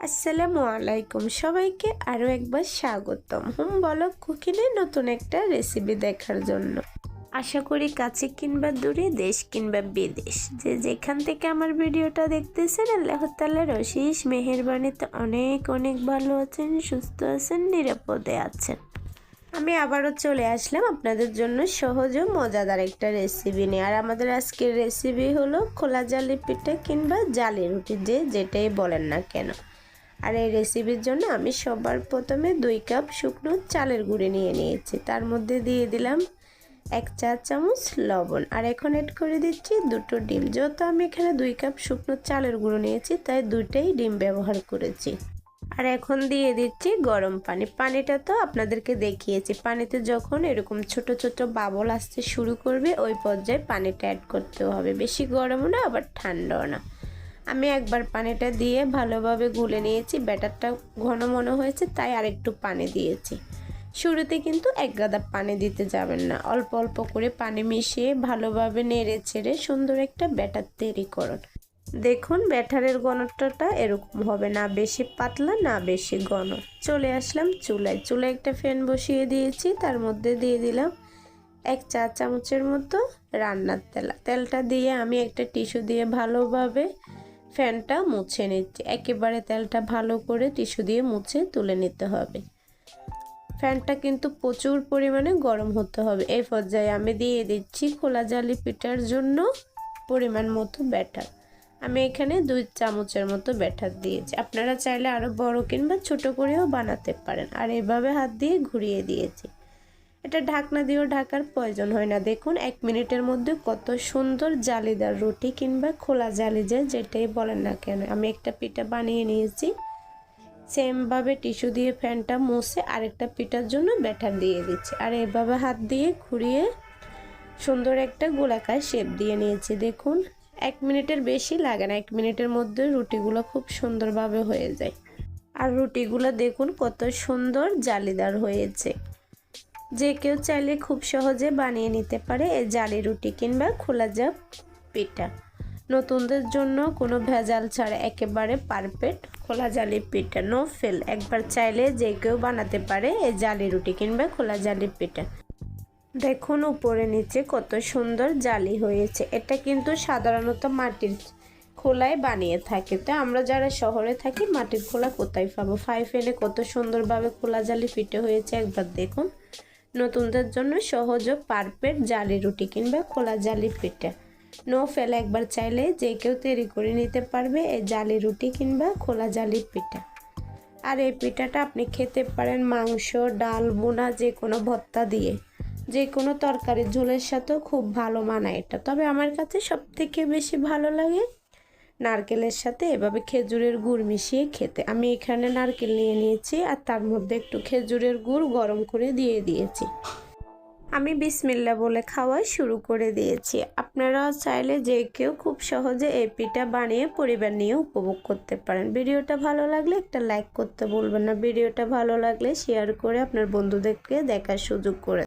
আসসালামু আলাইকুম। সবাইকে আরও একবার স্বাগতম। হুম, বলো, কুকিনে নতুন একটা রেসিপি দেখার জন্য। আশা করি কাছে কিংবা দূরে দেশ কিংবা বিদেশ। যে যেখান থেকে আমার ভিডিওটা দেখতেছেন, আল্লাহ তাল্লাহ রশিস মেহেরবানিতে অনেক অনেক ভালো আছেন, সুস্থ আছেন, নিরাপদে আছেন। আমি আবারও চলে আসলাম আপনাদের জন্য সহজ ও মজাদার একটা রেসিপি নিয়ে। আর আমাদের আজকের রেসিপি হলো খোলা জালি পিঠা কিংবা জালি রুটি, যে যেটাই বলেন না কেন। আর এই রেসিপির জন্য আমি সবার প্রথমে দুই কাপ শুকনো চালের গুঁড়ি নিয়ে নিয়েছি। তার মধ্যে দিয়ে দিলাম এক চা চামচ লবণ। আর এখন এড করে দিচ্ছি দুটো ডিম। যেহেতু আমি এখানে দুই কাপ শুকনো চালের গুঁড়ো নিয়েছি, তাই দুইটাই ডিম ব্যবহার করেছি। আর এখন দিয়ে দিচ্ছি গরম পানি। পানিটা তো আপনাদেরকে দেখিয়েছি। পানিতে যখন এরকম ছোট ছোট বাবল আসতে শুরু করবে, ওই পর্যায়ে পানিটা অ্যাড করতে হবে। বেশি গরমও না, আবার ঠান্ডাও না। আমি একবার পানিটা দিয়ে ভালোভাবে গুলে নিয়েছি। ব্যাটারটা ঘন মনে হয়েছে, তাই আরেকটু পানি দিয়েছি। শুরুতে কিন্তু এক গাদা পানি দিতে যাবেন না। অল্প অল্প করে পানি মিশিয়ে ভালোভাবে নেড়ে ছেড়ে সুন্দর একটা ব্যাটার তৈরি করুন। দেখুন, ব্যাটারের ঘনত্বটা এরকম হবে, না বেশি পাতলা, না বেশি ঘন। চলে আসলাম চুলায়। চুলায় একটা ফ্যান বসিয়ে দিয়েছি, তার মধ্যে দিয়ে দিলাম এক চা চামচের মতো রান্নার তেল। তেলটা দিয়ে আমি একটা টিস্যু দিয়ে ভালোভাবে ফ্যানটা মুছে নিচ্ছি। একেবারে তেলটা ভালো করে টিস্যু দিয়ে মুছে তুলে নিতে হবে। ফ্যানটা কিন্তু প্রচুর পরিমাণে গরম হতে হবে। এই পর্যায়ে আমি দিয়ে দিচ্ছি খোলা জালি পিঠার জন্য পরিমাণ মতো ব্যাটার। আমি এখানে দুই চামচের মতো ব্যাটার দিয়েছি। আপনারা চাইলে আরও বড় কিংবা ছোট করেও বানাতে পারেন। আর এভাবে হাত দিয়ে ঘুরিয়ে দিয়েছি। এটা ঢাকনা দিয়েও ঢাকার প্রয়োজন হয় না। দেখুন, এক মিনিটের মধ্যে কত সুন্দর জালিদার রুটি কিংবা খোলা জালি যায় যেটাই বলেন না কেন। আমি একটা পিঠা বানিয়ে নিয়েছি। সেমভাবে টিস্যু দিয়ে ফ্যানটা মুছে আরেকটা পিঠার জন্য ব্যাটার দিয়ে দিচ্ছি। আর এভাবে হাত দিয়ে ঘুরিয়ে সুন্দর একটা গোলাকার শেপ দিয়ে নিয়েছি। দেখুন, এক মিনিটের বেশি লাগে না। এক মিনিটের মধ্যে রুটিগুলো খুব সুন্দরভাবে হয়ে যায়। আর রুটিগুলো দেখুন কত সুন্দর জালিদার হয়েছে। যে কেউ চাইলে খুব সহজে বানিয়ে নিতে পারে এই জালি রুটি কিংবা খোলা জাপ পিঠা। নতুনদের জন্য কোনো ভেজাল ছাড়া একেবারে পারফেক্ট খোলা জালি পিঠা নো ফেল একবার চাইলে যে কেউ বানাতে পারে এই জালি রুটি কিংবা খোলা জালি পিঠা। দেখুন উপরে নিচে কত সুন্দর জালি হয়েছে। এটা কিন্তু সাধারণত মাটির খোলায় বানিয়ে থাকে। তো আমরা যারা শহরে থাকি, মাটির খোলা কোথায় পাবো? ফাইভ এনে কত সুন্দরভাবে খোলা জালি পিঠে হয়েছে, একবার দেখুন। নতুনদের জন্য সহজ পারফেক্ট জালি রুটি কিংবা খোলা জালি পিঠা। নো ফেলে একবার চাইলে যে কেউ তৈরি করে নিতে পারবে এই জালি রুটি কিংবা খোলা জালি পিঠা। আর এই পিঠাটা আপনি খেতে পারেন মাংস, ডাল বোনা যে কোনো ভত্তা দিয়ে। যে কোনো তরকারি ঝোলের সাথেও খুব ভালো মানায় এটা। তবে আমার কাছে সব থেকে বেশি ভালো লাগে নারকেলের সাথে এভাবে খেজুরের গুড় মিশিয়ে খেতে। আমি এখানে নারকেল নিয়ে নিয়েছি আর তার মধ্যে একটু খেজুরের গুড় গরম করে দিয়ে দিয়েছি। আমি বিসমিল্লা বলে খাওয়া শুরু করে দিয়েছি। আপনারা চাইলে যে কেউ খুব সহজে এই পিঠা বানিয়ে পরিবার নিয়ে উপভোগ করতে পারেন। ভিডিওটা ভালো লাগলে একটা লাইক করতে বলবেন না। ভিডিওটা ভালো লাগলে শেয়ার করে আপনার বন্ধুদেরকে দেখার সুযোগ করে